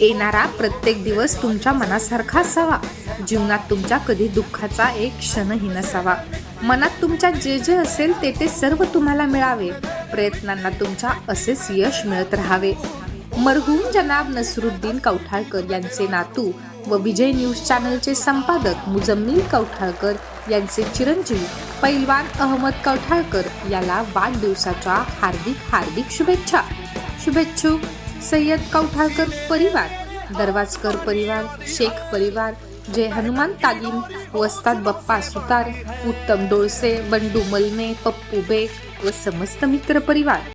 येणारा प्रत्येक दिवस तुमच्या मनासारखा असावा. जीवनात तुमच्या कधी दुःखाचा एक क्षणही नसावा. मनात तुमच्या जे जे असेल ते ते सर्व तुम्हाला मिळावे. प्रयत्नांना तुमच्या असेच यश मिळत राहावे. मरहूम जनाब नसरुद्दीन कौठाळकर यांचे नातू व विजय न्यूज चॅनलचे संपादक मुजम्मिल कौठाळकर यांचे चिरंजीव पैलवान अहमद कौठाळकर याला वाढदिवसाच्या हार्दिक हार्दिक शुभेच्छा. शुभेच्छुक सय्यद कौठाळकर परिवार दरवाजकर परिवार शेख परिवार जय हनुमान तालीम वस्ताद बप्पा सुतार उत्तम डोळसे बंडू मलमे पप्पू बेग व समस्त मित्र परिवार.